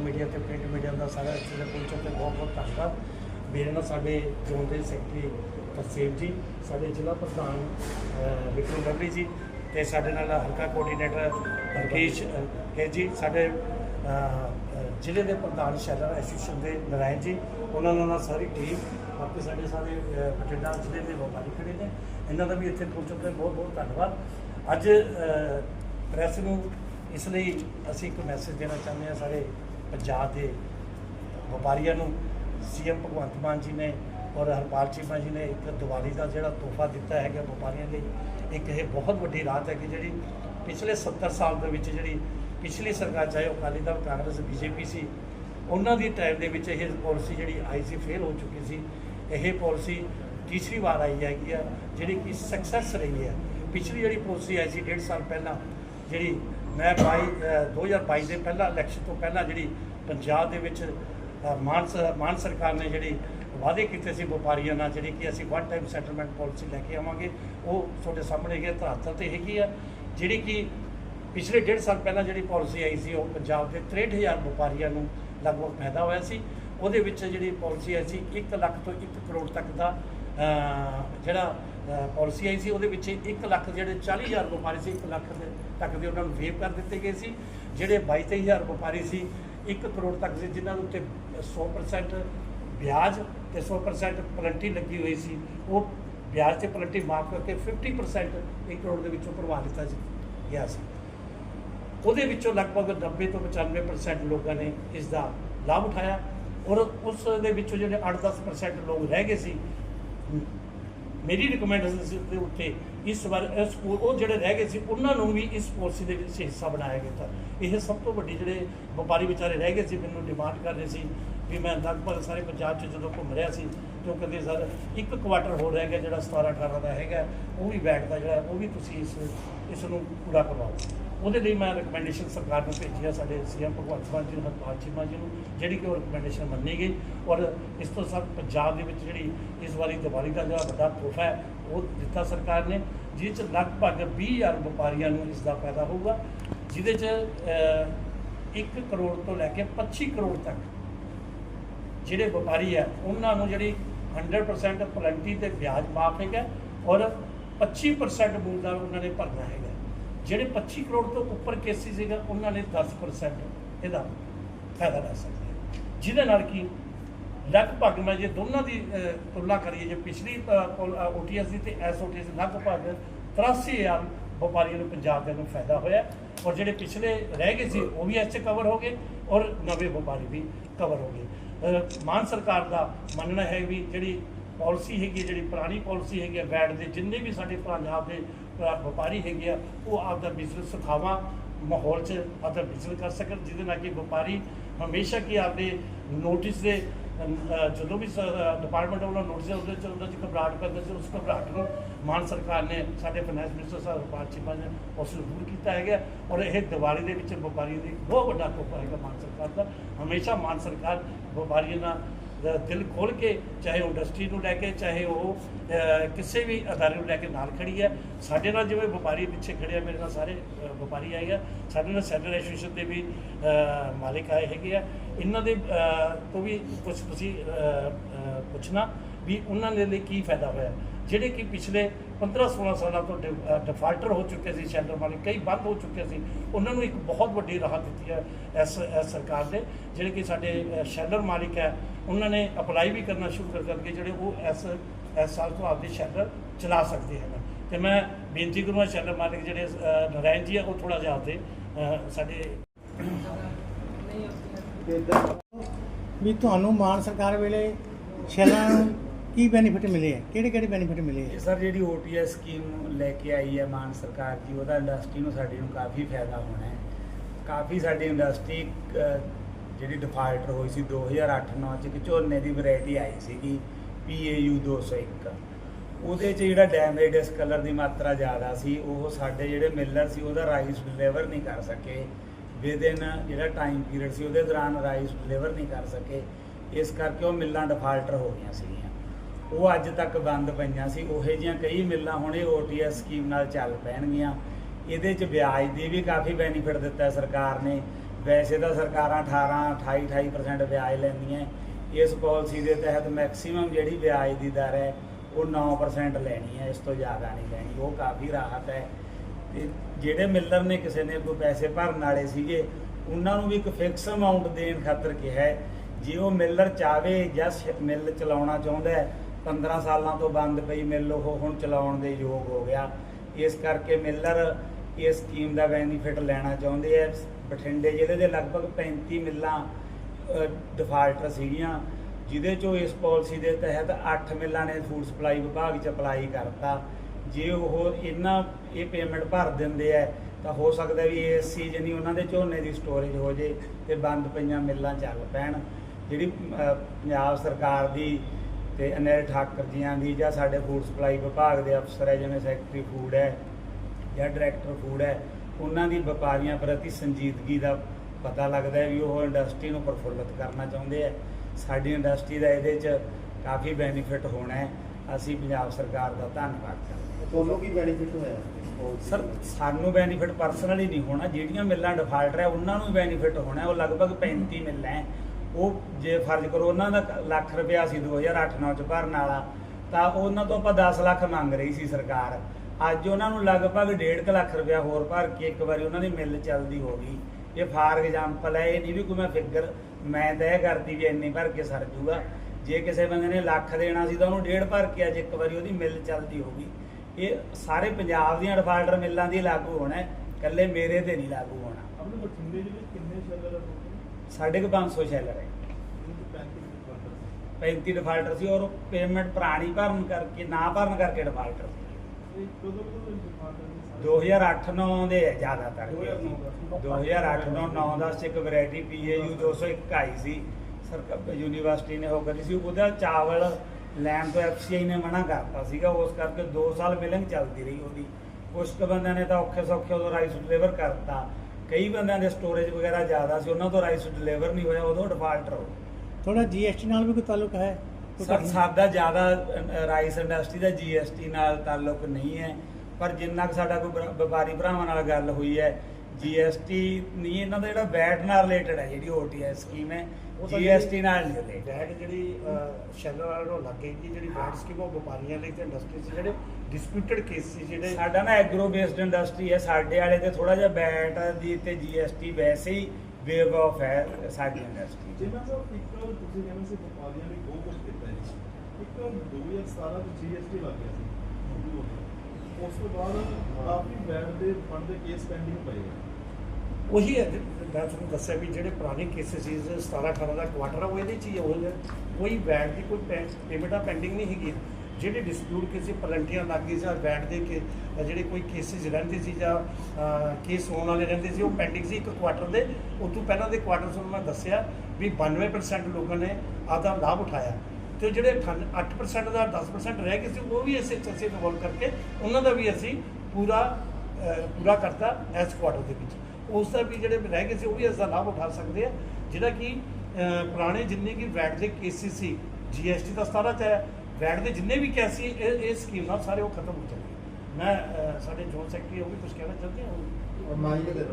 Media ਤੇ print media ਦਾ ਸਾਰਾ ਇੱਥੇ ਦੇ ਪਹੁੰਚਣ ਤੇ ਬਹੁਤ ਬਹੁਤ ਧੰਨਵਾਦ। ਮੇਰੇ ਨਾਲ ਸਾਡੇ ਜ਼ੋਨ ਦੇ ਸੈਕਟਰੀ ਤਰਸੇਮ ਜੀ ਸਾਡੇ ਜ਼ਿਲ੍ਹਾ ਪ੍ਰਧਾਨ ਅਹ, ਵਿਕਰਮ ਲਵਲੀ ਜੀ ਤੇ ਸਾਡੇ ਨਾਲ ਹਲਕਾ ਕੋਆਰਡੀਨੇਟਰ ਰਕੇਸ਼ ਅਹ, ਜੀ ਸਾਡੇ ਜ਼ਿਲ੍ਹੇ ਦੇ ਪ੍ਰਧਾਨ ਸ਼ੈਲਰ ਐਸੋਸੀਏਸ਼ਨ ਦੇ ਨਰਾਇਣ ਜੀ ਉਹਨਾਂ ਨਾਲ ਸਾਰੀ ਟੀਮ ਬਾਕੀ ਸਾਡੇ ਸਾਰੇ ਬਠਿੰਡਾ ਜ਼ਿਲ੍ਹੇ ਦੇ ਵਪਾਰੀ ਖੜੇ ਨੇ। ਇਹਨਾਂ ਦਾ ਵੀ ਇੱਥੇ ਪਹੁੰਚਣ ਤੇ ਬਹੁਤ ਬਹੁਤ ਧੰਨਵਾਦ। ਅੱਜ ਪ੍ਰੈਸ ਨੂੰ ਇਸ ਲਈ ਅਸੀਂ ਇੱਕ ਮੈਸੇਜ ਦੇਣਾ ਚਾਹੁੰਦੇ ਹਾਂ ਸਾਰੇ ਪੰਜਾਬ ਦੇ ਵਪਾਰੀਆਂ ਨੂੰ ਸੀਐਮ ਭਗਵੰਤ ਮਾਨ ਜੀ ਨੇ ਔਰ ਹਰਪਾਲ ਚੀਮਾ ਜੀ ਨੇ ਇੱਕ ਦੀਵਾਲੀ ਦਾ ਜਿਹੜਾ ਤੋਹਫਾ ਦਿੱਤਾ ਹੈਗਾ ਵਪਾਰੀਆਂ ਲਈ ਇੱਕ ਇਹ ਬਹੁਤ ਵੱਡੀ ਰਾਹਤ ਹੈ ਕਿ ਜਿਹੜੀ ਪਿਛਲੇ 70 ਸਾਲ ਦੇ ਵਿੱਚ ਜਿਹੜੀ ਪਿਛਲੀ ਸਰਕਾਰ ਚਾਹੇ ਉਹ ਅਕਾਲੀ ਦਲ ਕਾਂਗਰਸ ਬੀਜੇਪੀ ਸੀ ਉਹਨਾਂ ਦੀ ਟਾਈਮ ਦੇ ਵਿੱਚ ਇਹ ਪਾਲਿਸੀ ਜਿਹੜੀ ਆਈ ਸੀ ਫੇਲ ਹੋ ਚੁੱਕੀ ਸੀ। ਇਹ ਪਾਲਿਸੀ ਤੀਸਰੀ ਵਾਰ ਆਈ ਹੈਗੀ ਆ ਜਿਹੜੀ ਕਿ ਸਕਸੈਸ ਰਹੀ ਹੈ। ਪਿਛਲੀ ਜਿਹੜੀ ਪਾਲਿਸੀ ਆਈ ਸੀ ਡੇਢ ਸਾਲ ਪਹਿਲਾਂ ਜਿਹੜੀ ਮੈਂ 22 ਅ, 2022 ਦੇ ਪਹਿਲਾਂ ਇਲੈਕਸ਼ਨ ਤੋਂ ਪਹਿਲਾਂ ਜਿਹੜੀ ਪੰਜਾਬ ਦੇ ਵਿੱਚ ਅ, ਮਾਨ ਮਾਨ ਸਰਕਾਰ ਨੇ ਜਿਹੜੀ ਵਾਅਦੇ ਕੀਤੇ ਸੀ ਵਪਾਰੀਆਂ ਨਾਲ ਜਿਹੜੀ ਕਿ ਅਸੀਂ ਵਨ ਟਾਈਮ ਸੈਟਲਮੈਂਟ ਪਾਲਿਸੀ ਲੈ ਕੇ ਆਵਾਂਗੇ ਉਹ ਤੁਹਾਡੇ ਸਾਹਮਣੇ ਹੈਗੀ ਹੈ, ਧਰਾਤਲ ਤੇ ਹੈਗੀ ਆ। ਜਿਹੜੀ ਕਿ ਪਿਛਲੇ ਡੇਢ ਸਾਲ ਪਹਿਲਾਂ ਜਿਹੜੀ ਪਾਲਿਸੀ ਆਈ ਸੀ ਉਹ ਪੰਜਾਬ ਦੇ 63000 ਵਪਾਰੀਆਂ ਨੂੰ ਲਗਭਗ ਫਾਇਦਾ ਹੋਇਆ ਸੀ। ਉਹਦੇ ਵਿੱਚ ਜਿਹੜੀ ਪਾਲਿਸੀ ਆਈ ਸੀ 1 ਲੱਖ ਤੋਂ 1 ਕਰੋੜ ਤੱਕ ਦਾ ਜਿਹੜਾ ਪਾਲਿਸੀ ਆਈ ਸੀ ਉਹਦੇ ਵਿੱਚ 1 ਲੱਖ ਜਿਹੜੇ 40000 ਵਪਾਰੀ ਸੀ 1 ਲੱਖ ਤੱਕ ਦੇ ਉਹਨਾਂ ਨੂੰ ਵੇਵ ਕਰ ਦਿੱਤੇ ਗਏ ਸੀ। ਜਿਹੜੇ 22 23000 ਵਪਾਰੀ ਸੀ 1 ਕਰੋੜ ਤੱਕ ਦੇ ਜਿਨ੍ਹਾਂ ਦੇ ਉੱਤੇ 100% ਵਿਆਜ ਤੇ 100% ਪਲੰਟੀ ਲੱਗੀ ਹੋਈ ਸੀ। ਉਹ ਵਿਆਜ ਤੇ ਪਲੰਟੀ ਮਾਫ ਕਰਕੇ 50% 1 ਕਰੋੜ ਦੇ ਵਿੱਚੋਂ ਭਰਵਾ ਦਿੱਤਾ ਗਿਆ ਸੀ। ਉਹਦੇ ਵਿੱਚੋਂ ਲਗਭਗ 90 ਤੋਂ 95% ਲੋਕਾਂ ਨੇ ਇਸ ਦਾ ਲਾਭ ਉਠਾਇਆ ਔਰ ਉਸ ਦੇ ਵਿੱਚੋਂ ਜਿਹੜੇ 8-10% ਲੋਕ ਰਹਿ ਗਏ ਸੀ ਮੇਰੀ ਰਿਕਮੈਂਡੇਸ਼ਨ ਦੇ ਉੱਤੇ ਇਸ ਵਾਰ ਇਸ ਉਹ ਜਿਹੜੇ ਰਹਿ ਗਏ ਸੀ, ਉਹਨਾਂ ਨੂੰ ਵੀ ਇਸ ਪਾਲਿਸੀ ਦੇ ਵਿੱਚ ਹਿੱਸਾ ਬਣਾਇਆ ਗਿਆ ਤਾਂ ਇਹ ਸਭ ਤੋਂ ਵੱਡੀ ਜਿਹੜੇ ਵਪਾਰੀ ਵਿਚਾਰੇ ਰਹਿ ਗਏ ਸੀ, ਮੈਨੂੰ ਡਿਮਾਂਡ ਕਰ ਰਹੇ ਸੀ ਵੀ ਮੈਂ ਲਗਭਗ ਸਾਰੇ ਪੰਜਾਬ 'ਚ ਜਦੋਂ ਘੁੰਮ ਰਿਹਾ ਸੀ ਜੋ ਕਹਿੰਦੇ ਸਰ, ਇੱਕ ਕੁਆਟਰ ਹੋਰ ਰਹਿ ਗਿਆ ਜਿਹੜਾ 17 18 ਦਾ ਹੈਗਾ, ਉਹ ਵੀ ਬੈਗ ਦਾ ਜਿਹੜਾ, ਉਹ ਵੀ ਤੁਸੀਂ ਇਸ ਇਸ ਨੂੰ ਪੂਰਾ ਕਰਵਾਓ। ਉਹਦੇ ਲਈ ਮੈਂ ਰਿਕਮੈਂਡੇਸ਼ਨ ਸਰਕਾਰ ਨੂੰ ਭੇਜੀ ਆ, ਸਾਡੇ ਸੀਐਮ ਭਗਵੰਤ ਮਾਨ ਜੀ ਨੂੰ ਹਰਪਾਲ ਚੀਮਾ ਜੀ ਨੂੰ, ਜਿਹੜੀ ਕਿ ਉਹ ਰਿਕਮੈਂਡੇਸ਼ਨ ਮੰਨੀ ਗਈ। ਔਰ ਇਸ ਤੋਂ ਸਭ ਪੰਜਾਬ ਦੇ ਵਿੱਚ ਜਿਹੜੀ ਇਸ ਵਾਰੀ ਦੀਵਾਲੀ ਦਾ ਜਿਹੜਾ ਵੱਡਾ ਤੋਹਫਾ ਹੈ ਉਹ ਦਿੱਤਾ ਸਰਕਾਰ ਨੇ ਜਿਸ ਚ ਲਗਭਗ 20000 ਵਪਾਰੀਆਂ ਨੂੰ ਇਸ ਦਾ ਫਾਇਦਾ ਹੋਊਗਾ, ਜਿਹਦੇ ਚ 1 ਕਰੋੜ ਤੋਂ ਲੈ ਕੇ 25 ਕਰੋੜ ਤੱਕ ਜਿਹੜੇ ਵਪਾਰੀ ਆ ਉਹਨਾਂ ਨੂੰ ਜਿਹੜੀ 100% ਪਲੰਟੀ ਤੇ ਵਿਆਜ ਮਾਫ ਹੈਗਾ ਔਰ 25% ਮੂਲ ਉਹਨਾਂ ਨੇ ਭਰਨਾ ਹੈਗਾ। ਜਿਹੜੇ 25 ਕਰੋੜ ਤੋਂ ਉੱਪਰ ਕੇਸਿਸ ਹੈਗਾ, ਉਹਨਾਂ ਨੇ 10% ਇਹਦਾ ਫਾਇਦਾ ਲੈ ਸਕਦੇ ਜਿਹਦੇ ਨਾਲ ਕਿ? ਲਗਭਗ ਮੈਂ ਜੇ ਦੋਨਾਂ ਦੀ ਤੁਲਨਾ ਕਰੀਏ ਜੇ ਪਿਛਲੀ ਓਟੀਐਸ ਦੀ ਤੇ ਐਸਓਟੀਐਸ ਲਗਭਗ 83000 ਵਪਾਰੀਆਂ ਨੂੰ ਪੰਜਾਬ ਦੇ ਨੂੰ ਫਾਇਦਾ ਹੋਇਆ ਔਰ ਜਿਹੜੇ ਪਿਛਲੇ ਰਹਿ ਗਏ ਸੀ ਉਹ ਵੀ ਇਸ 'ਚ ਕਵਰ ਹੋ ਗਏ ਔਰ ਨਵੇਂ ਵਪਾਰੀ ਵੀ ਕਵਰ ਹੋ ਗਏ। ਮਾਨ ਸਰਕਾਰ ਦਾ ਮੰਨਣਾ ਹੈ ਵੀ ਜਿਹੜੀ ਪਾਲਿਸੀ ਹੈਗੀ ਹੈ, ਜਿਹੜੀ ਪੁਰਾਣੀ ਪਾਲਿਸੀ ਹੈਗੀ ਹੈ ਵੈਟ ਦੇ ਜਿੰਨੇ ਵੀ ਸਾਡੇ ਪੰਜਾਬ ਦੇ ਵਪਾਰੀ ਹੈਗੇ ਆ ਉਹ ਆਪਦਾ ਬਿਜ਼ਨਸ ਸੁਖਾਵਾ ਮਾਹੌਲ 'ਚ ਆਪਦਾ ਬਿਜ਼ਨਸ ਕਰ ਸਕਣ ਜਿਹਦੇ ਨਾਲ ਕਿ ਵਪਾਰੀ ਹਮੇਸ਼ਾ ਕੀ ਆਪਦੇ ਨੋਟਿਸ ਦੇ ਜਦੋਂ ਵੀ ਡਿਪਾਰਟਮੈਂਟ ਵੱਲੋਂ ਨੋਟਿਸ ਉਹਦੇ ਚ ਉਹਦੇ ਚ ਘਬਰਾਹਟ ਪੈਂਦਾ ਸੀ, ਉਸ ਘਬਰਾਹਟ ਨੂੰ ਮਾਨ ਸਰਕਾਰ ਨੇ ਸਾਡੇ ਫਾਈਨੈਂਸ ਮਿਨਿਸਟਰ ਸਾਹਿਬ, ਰਪਾਲ ਚੀਮਾ ਨੇ ਉਸ ਨੂੰ ਦੂਰ ਕੀਤਾ ਹੈਗਾ। ਔਰ ਇਹ ਦੀਵਾਲੀ ਦੇ ਵਿੱਚ ਵਪਾਰੀਆਂ ਦੀ ਬਹੁਤ ਵੱਡਾ ਤੋਹਫਾ ਹੈਗਾ ਮਾਨ ਸਰਕਾਰ ਦਾ। ਹਮੇਸ਼ਾ ਮਾਨ ਸਰਕਾਰ ਵਪਾਰੀਆਂ ਨਾਲ ਦਿਲ ਖੋਲ ਕੇ ਚਾਹੇ ਉਹ ਇੰਡਸਟਰੀ ਨੂੰ ਲੈ ਕੇ, ਚਾਹੇ ਉਹ ਕਿਸੇ ਵੀ ਅਦਾਰੇ ਨੂੰ ਲੈ ਕੇ ਨਾਲ ਖੜੀ ਹੈ। ਸਾਡੇ ਨਾਲ ਜਿਵੇਂ ਵਪਾਰੀ ਪਿੱਛੇ ਖੜੇ ਆ, ਮੇਰੇ ਨਾਲ ਸਾਰੇ ਵਪਾਰੀ ਆਏ ਆ। ਸਾਡੇ ਨਾਲ ਸੈਂਟਰ ਐਸੋਸੀਏਸ਼ਨ ਦੇ ਵੀ ਮਾਲਿਕ ਆਏ ਹੈਗੇ ਆ। ਇਹਨਾਂ ਦੇ ਤੋਂ ਵੀ ਕੁਝ ਤੁਸੀਂ ਪੁੱਛਣਾ ਵੀ ਉਹਨਾਂ ਦੇ ਲਈ ਕੀ ਫਾਇਦਾ ਹੋਇਆ। ਜਿਹੜੇ ਕਿ ਪਿਛਲੇ 15 16 ਸਾਲਾਂ ਤੋਂ ਡਿਫਾਲਟਰ ਹੋ ਚੁੱਕੇ ਸੀ ਸ਼ੈਲਰ ਮਾਲਿਕ ਕਈ ਬੰਦ ਹੋ ਚੁੱਕੇ ਸੀ ਉਹਨਾਂ ਨੂੰ ਇੱਕ ਬਹੁਤ ਵੱਡੀ ਰਾਹਤ ਦਿੱਤੀ ਹੈ ਇਸ ਸਰਕਾਰ ਨੇ ਜਿਹੜੇ ਕਿ ਸਾਡੇ ਸ਼ੈਲਰ ਮਾਲਿਕ ਹੈ ਉਹਨਾਂ ਨੇ ਅਪਲਾਈ ਵੀ ਕਰਨਾ ਸ਼ੁਰੂ ਕਰ ਕਰਕੇ ਜਿਹੜੇ ਉਹ ਇਸ ਇਸ ਸਾਲ ਤੋਂ ਆਪਦੇ ਸ਼ੈਲਰ ਚਲਾ ਸਕਦੇ ਹਨ। ਤੇ ਮੈਂ ਬੇਨਤੀ ਕਰੂੰਗਾ ਸ਼ੈਲਰ ਮਾਲਿਕ ਜਿਹੜੇ ਅ, ਨਾਰਾਇਣ ਜੀ ਆ ਉਹ ਥੋੜਾ ਜਿਹਾ ਆਪਦੇ ਅ, ਸਾਡੇ ਵੀ ਤੁਹਾਨੂੰ ਮਾਨ ਸਰਕਾਰ ਵੇਲੇ ਸ਼ਹਿਰਾਂ ਨੂੰ ਕੀ ਬੈਨੀਫਿਟ ਮਿਲੇ ਹੈ ਕਿਹੜੇ ਕਿਹੜੇ ਬੈਨੀਫਿਟ ਮਿਲੇ ਇਹ ਹੈ ਸਰ ਜਿਹੜੀ ਓਟੀਐਸ ਸਕੀਮ ਲੈ ਕੇ ਆਈ ਹੈ ਮਾਨ ਸਰਕਾਰ ਜੀ ਉਹਦਾ ਇੰਡਸਟਰੀ ਨੂੰ ਸਾਡੀ ਨੂੰ ਕਾਫੀ ਫਾਇਦਾ ਹੋਣਾ ਹੈ। ਕਾਫੀ ਸਾਡੀ ਇੰਡਸਟਰੀ ਅਹ, ਜਿਹੜੀ ਡਿਫਾਲਟਰ ਹੋਈ ਸੀ 2008-9 ਚ ਕਿ ਝੋਨੇ ਦੀ ਵੈਰਾਈਟੀ ਆਈ ਸੀਗੀ PAU 201 ਉਹਦੇ ਚ ਜਿਹੜਾ ਡੈਮੇਜ ਡਿਸਕਲਰ ਦੀ ਮਾਤਰਾ ਜ਼ਿਆਦਾ ਸੀ ਉਹ ਸਾਡੇ ਜਿਹੜੇ ਮਿਲਰ ਸੀ ਉਹਦਾ ਰਾਈਸ ਡਿਲੀਵਰ ਨਹੀਂ ਕਰ ਸਕੇ। ਵਿਦਿਨ ਜਿਹੜਾ ਟਾਈਮ ਪੀਰੀਅਡ ਸੀ ਉਹਦੇ ਦੌਰਾਨ ਰਾਈਸ ਡਿਲੀਵਰ ਨਹੀਂ ਕਰ ਸਕੇ। ਇਸ ਕਰਕੇ ਉਹ ਮਿੱਲਾਂ ਡਿਫਾਲਟਰ ਹੋ ਗਈਆਂ ਸੀਗੀਆਂ। ਉਹ ਅੱਜ ਤੱਕ ਬੰਦ ਪਈਆਂ ਸੀ। ਉਹੇ ਜਿਹੀਆਂ ਕਈ ਮਿੱਲਾਂ ਹੁਣ ਇਹ ਓਟੀਐਸ ਸਕੀਮ ਨਾਲ ਚੱਲ ਪੈਣਗੀਆਂ। ਇਹਦੇ ਚ ਵਿਆਜ ਦੀ ਵੀ ਕਾਫੀ ਬੈਨੀਫਿਟ ਦਿੱਤਾ ਹੈ ਸਰਕਾਰ ਨੇ। ਵੈਸੇ ਤਾਂ ਸਰਕਾਰਾਂ 18 28 28% ਵਿਆਜ ਲੈਂਦੀਆਂ। ਇਸ ਪਾਲਿਸੀ ਦੇ ਤਹਿਤ ਮੈਕਸਿਮਮ ਜਿਹੜੀ ਵਿਆਜ ਦੀ ਦਰ ਹੈ, ਉਹ 9% ਲੈਣੀ ਹੈ। ਇਸ ਤੋਂ ਜ਼ਿਆਦਾ ਨਹੀਂ ਲੈਣੀ। ਉਹ ਕਾਫੀ ਰਾਹਤ ਹੈ। ਤੇ ਜਿਹੜੇ ਮਿਲਰ ਨੇ ਕਿਸੇ ਨੇ ਕੋਈ ਪੈਸੇ ਭਰਨ ਵਾਲੇ ਸੀਗੇ, ਉਹਨਾਂ ਨੂੰ ਵੀ ਇੱਕ ਫਿਕਸ ਅਮਾਉਂਟ ਦੇਣ ਖਾਤਰ ਕਿਹਾ ਹੈ। ਜੇ ਉਹ ਮਿਲਰ ਚਾਵੇ ਜਾਂ ਸ਼- ਮਿੱਲ ਚਲਾਉਣਾ ਚਾਹੁੰਦਾ ਹੈ 15 ਸਾਲਾਂ ਤੋਂ ਬੰਦ ਪਈ ਮਿੱਲ, ਉਹ ਹੁਣ ਚਲਾਉਣ ਦੇ ਯੋਗ ਹੋ ਗਿਆ। ਇਸ ਕਰਕੇ ਮਿਲਰ ਇਸ ਸਕੀਮ ਦਾ ਬੈਨੀਫਿਟ ਲੈਣਾ ਚਾਹੁੰਦੇ ਆ। ਬਠਿੰਡੇ ਜ਼ਿਲ੍ਹੇ ਦੇ ਲਗਭਗ 35 ਮਿੱਲਾਂ ਡਿਫਾਲਟਰ ਸੀਗੀਆਂ, ਜਿਹਦੇ ਚੋਂ ਇਸ ਪਾਲਿਸੀ ਦੇ ਤਹਿਤ 8 ਮਿੱਲਾਂ ਨੇ ਫੂਡ ਸਪਲਾਈ ਵਿਭਾਗ 'ਚ ਅਪਲਾਈ ਕਰਤਾ। ਜੇ ਉਹ ਇਹਨਾਂ ਇਹ ਪੇਮੈਂਟ ਭਰ ਦਿੰਦੇ ਆ, ਤਾਂ ਹੋ ਸਕਦਾ ਵੀ ਇਸ ਸੀਜ਼ਨ ਹੀ ਉਹਨਾਂ ਦੇ ਝੋਨੇ ਦੀ ਸਟੋਰੇਜ ਹੋ ਜੇ ਤੇ ਬੰਦ ਪਈਆਂ ਮਿੱਲਾਂ ਚੱਲ ਪੈਣ। ਜਿਹੜੀ ਪੰਜਾਬ ਸਰਕਾਰ ਦੀ ਤੇ ਅਨਿਲ ਠਾਕਰ ਜੀਆਂ ਦੀ ਜਾਂ ਸਾਡੇ ਫੂਡ ਸਪਲਾਈ ਵਿਭਾਗ ਦੇ ਅਫਸਰ ਹੈ ਜਿਵੇਂ ਸੈਕਟਰੀ ਫੂਡ ਹੈ ਜਾਂ ਡਾਇਰੈਕਟਰ ਫੂਡ ਹੈ ਉਹਨਾਂ ਦੀ ਵਪਾਰੀਆਂ ਪ੍ਰਤੀ ਸੰਜੀਦਗੀ ਦਾ ਪਤਾ ਲੱਗਦਾ ਹੈ ਵੀ ਉਹ ਇੰਡਸਟਰੀ ਨੂੰ ਪ੍ਰਫੁੱਲਤ ਕਰਨਾ ਚਾਹੁੰਦੇ ਆ ਸਾਡੀ ਇੰਡਸਟਰੀ ਦਾ ਇਹਦੇ 'ਚ ਕਾਫੀ ਬੈਨੀਫਿਟ ਹੋਣਾ ਹੈ। ਅਸੀਂ ਪੰਜਾਬ ਸਰਕਾਰ ਦਾ ਧੰਨਵਾਦ ਕਰਦੇ ਤੁਹਾਨੂੰ ਕੀ ਬੈਨੀਫਿਟ ਹੋਇਆ? ਸਰ? ਸਾਨੂੰ ਬੈਨੀਫਿਟ ਪਰਸਨਲੀ ਨਹੀਂ ਹੋਣਾ। ਜਿਹੜੀਆਂ ਮਿੱਲਾਂ ਡਿਫਾਲਟਰ ਹੈ ਉਹਨਾਂ ਨੂੰ ਬੈਨੀਫਿਟ ਹੋਣਾ ਹੈ। ਉਹ ਲਗਭਗ 35 ਮਿੱਲਾਂ ਹੈ। ਉਹ ਜੇ ਫਰਜ਼ ਕਰੋ ਉਹਨਾਂ ਦਾ ਲੱਖ ਰੁਪਇਆ ਸੀ 2008-9 ਚ ਭਰਨ ਵਾਲਾ, ਤਾਂ ਉਹਨਾਂ ਤੋਂ ਆਪਾਂ 10 ਲੱਖ ਮੰਗ ਰਹੀ ਸੀ ਸਰਕਾਰ। ਅੱਜ ਉਹਨਾਂ ਨੂੰ ਲਗਭਗ 1.5 ਲੱਖ ਰੁਪਇਆ ਹੋਰ ਭਰ ਕੇ ਇੱਕ ਵਾਰੀ ਉਹਨਾਂ ਦੀ ਮਿੱਲ ਚੱਲਦੀ ਹੋ ਗਈ। ਇਹ ਫਾਰ ਐਗਜ਼ਾਮਪਲ ਹੈ, ਇਹ ਨਹੀਂ ਵੀ ਕੋਈ ਮੈਂ ਫਿਗਰ ਮੈਂ ਤੈਅ ਕਰਦੀ ਵੀ ਇੰਨੀ ਭਰ ਕੇ ਸਰ ਜੂਗਾ। ਜੇ ਕਿਸੇ ਬੰਦੇ ਨੇ ਲੱਖ ਦੇਣਾ ਸੀ ਤਾਂ ਉਹਨੂੰ ਡੇਢ ਭਰ ਕੇ ਅੱਜ ਇੱਕ ਵਾਰੀ ਉਹਦੀ ਮਿੱਲ ਚੱਲਦੀ ਹੋ ਗਈ। ਇਹ ਸਾਰੇ ਪੰਜਾਬ ਦੀਆਂ ਡਿਫਾਲਟਰ ਮਿੱਲਾਂ ਦੀ ਲਾਗੂ ਹੋਣਾ ਇਕੱਲੇ ਮੇਰੇ ਤੇ ਨਹੀਂ ਲਾਗੂ ਹੋਣਾ। ਆਪਣੇ ਬਠਿੰਡੇ ਦੇ ਕਿੰਨੇ ਸ਼ੈਲਰ ਸਾਢੇ ਕੁ 500 ਸ਼ੈਲਰ ਹੈ। 35 ਡਿਫਾਲਟਰ ਸੀ ਔਰ ਪੇਮੈਂਟ ਪੁਰਾਣੀ ਭਰਨ ਕਰਕੇ, ਨਾ ਭਰਨ ਕਰਕੇ ਡਿਫਾਲਟਰ ਸੀ। ਇਹ ਕਦੋਂ ਕਦੋਂ ਡਿਪਾਰਟਮੈਂਟ 2008-9 ਦੇ ਹੈ ਜ਼ਿਆਦਾਤਰ 2008 2008-9 ਦਾ ਇੱਕ ਵੈਰਾਈਟੀ ਪੀਏਯੂ 201 ਆਈ ਸੀ। ਸਰਕਾਰ ਯੂਨੀਵਰਸਿਟੀ ਨੇ ਹੋ ਕਰੀ ਸੀ। ਉਹਦਾ ਚਾਵਲ ਲੈਣ ਤੋਂ ਐਫਸੀਆਈ ਨੇ ਮਨਾ ਕਰਤਾ ਸੀਗਾ। ਉਸ ਕਰਕੇ 2 ਸਾਲ ਮਿਲਿੰਗ ਚੱਲਦੀ ਰਹੀ ਉਹਦੀ। ਕੁਝ ਕੁ ਬੰਦਿਆਂ ਨੇ ਤਾਂ ਔਖੇ ਸੌਖੇ ਉਦੋਂ ਰਾਈਸ ਡਿਲੀਵਰ ਕਰਤਾ। ਕਈ ਬੰਦਿਆਂ ਦੇ ਸਟੋਰੇਜ ਵਗੈਰਾ ਜ਼ਿਆਦਾ ਸੀ ਉਹਨਾਂ ਤੋਂ ਰਾਈਸ ਡਿਲੀਵਰ ਨਹੀਂ ਹੋਇਆ ਉਦੋਂ ਡਿਫਾਲਟਰ ਹੋ ਥੋੜਾ ਜੀਐਸਟੀ ਨਾਲ ਵੀ ਕੋਈ ਤਾਲੁਕ ਹੈ ਸਰ? ਸਾਡਾ ਜ਼ਿਆਦਾ ਰਾਈਸ ਇੰਡਸਟਰੀ ਦਾ ਜੀਐਸਟੀ ਨਾਲ ਤਾਲੁਕ ਨਹੀਂ ਹੈ ਪਰ ਜਿੰਨਾ ਕੁ ਸਾਡਾ ਕੋਈ ਵਪਾ- ਵਪਾਰੀ ਭਰਾਵਾਂ ਨਾਲ ਗੱਲ ਹੋਈ ਹੈ ਜੀਐਸਟੀ ਨਹੀਂ ਇਹਨਾਂ ਦਾ ਜਿਹੜਾ ਵੈਟ ਨਾਲ ਰਿਲੇਟਡ ਹੈ ਜਿਹੜੀ ਓਟੀਐਸ ਸਕੀਮ ਹੈ ਜੀਐਸਟੀ ਨਾਲ ਨਹੀਂ ਰਿਲੇਟਡ ਵੈਟ ਜਿਹੜੀ ਸ਼ੈਲਰ ਵਾਲੇ ਨੂੰ ਲੱਗੇ ਕਿ ਜਿਹੜੀ ਵੈਟ ਸਕੀਮ ਉਹ ਵਪਾਰੀਆਂ ਲਈ ਤੇ ਇੰਡਸਟਰੀ 'ਚ ਜਿਹੜੇ ਡਿਸਪਿਊਟਡ ਕੇਸ ਸੀ ਜਿਹੜੇ ਸਾਡਾ ਨਾ ਐਗਰੋ ਬੇਸਡ ਇੰਡਸਟਰੀ ਹੈ ਸਾਡੇ ਵਾਲੇ ਤੇ ਥੋੜਾ ਜਿਹਾ ਵੈਟ ਦੀ ਤੇ ਜੀਐਸਟੀ ਵੈਸੇ ਹੀ ਵੇਵ ਆਫ ਹੈ ਸਾਡੀ ਇੰਡਸਟਰੀ ਜੇ ਮੈਂ ਸਰ ਇੱਕ ਤੁਸੀਂ ਕਹਿੰਦੇ ਸੀ ਵਪਾਰੀਆਂ ਨੇ ਬਹੁਤ ਕੁਝ ਕੀਤਾ ਹੈ ਇੱਕ 2017 ਚ ਜੀਐਸਟੀ ਲੱਗ ਗਿਆ ਸੀ। ਉਸ ਤੋਂ ਬਾਅਦ ਕਾਫੀ ਵੈਟ ਦੇ ਫੰਡ ਦੇ ਕੇਸ ਪੈਂਡਿੰਗ ਪਏ ਆ। ਉਹੀ ਹੈ, ਮੈਂ ਤੁਹਾਨੂੰ ਦੱਸਿਆ ਵੀ ਜਿਹੜੇ ਪੁਰਾਣੇ ਕੇਸਿਸ ਸੀ 17 18 ਦਾ ਕੁਆਟਰ ਆ, ਉਹ ਇਹਦੇ ਚ ਹੀ ਹੋ ਗਿਆ ਕੋਈ ਵੈਟ ਦੀ ਕੋਈ ਪੇਮੈਂਟ ਆ ਪੈਂਡਿੰਗ ਨਹੀਂ ਹੈਗੀ। ਜਿਹੜੇ ਡਿਸਪਿਊਟ ਕਿਸੇ ਪਲੰਟੀਆਂ ਲੱਗ ਗਏ ਜਾਂ ਵੈਟ ਦੇ ਕੇ ਜਿਹੜੇ ਕੋਈ ਕੇਸਿਸ ਰਹਿੰਦੇ ਸੀ ਜਾਂ ਕੇਸ ਹੋਣ ਵਾਲੇ ਰਹਿੰਦੇ ਸੀ, ਉਹ ਪੈਂਡਿੰਗ ਸੀ ਇੱਕ ਕੁਆਟਰ ਦੇ। ਉਸ ਤੋਂ ਪਹਿਲਾਂ ਦੇ ਕੁਆਟਰ ਤੁਹਾਨੂੰ ਮੈਂ ਦੱਸਿਆ ਵੀ 92% ਲੋਕਾਂ ਨੇ ਆਦਾ ਲਾਭ ਉਠਾਇਆ। ਤੇ ਜਿਹੜੇ 8% ਦਾ 10% ਰਹਿ ਗਏ ਸੀ, ਉਹ ਵੀ ਇਸੇ ਚ ਅਸੀਂ ਇਨਵੋਲਵ ਕਰਕੇ, ਉਹਨਾਂ ਦਾ ਵੀ ਅਸੀਂ ਪੂਰਾ ਪੂਰਾ ਕਰਤਾ ਇਸ ਕੁਆਟਰ ਦੇ ਵਿੱਚ। ਉਸ ਦਾ ਵੀ ਜਿਹੜੇ ਰਹਿ ਗਏ ਸੀ, ਉਹ ਵੀ ਇਸ ਦਾ ਲਾਭ ਉਠਾ ਸਕਦੇ ਆ। ਜਿਹੜਾ ਕਿ ਪੁਰਾਣੇ ਜਿੰਨੇ ਕਿ ਵੈਟ ਦੇ ਕੇਸਿਸ ਸੀ ਜੀਐਸਟੀ ਦਾ ਸਾਰਾ ਚ ਹੈ ਵੈਟ ਦੇ ਜਿੰਨੇ ਵੀ ਕੇਸ ਸੀ, ਇਹ ਸਕੀਮ ਨਾਲ ਸਾਰੇ ਉਹ ਖਤਮ ਹੋ ਜਾਣਗੇ ਮੈਂ ਸਾਡੇ ਜੋਨ ਸੈਕਟਰੀ ਉਹ ਵੀ ਕੁਝ ਕਹਿਣਾ ਚਾਹੁੰਦੇ ਹਾਂ ਔਰ ਦੇ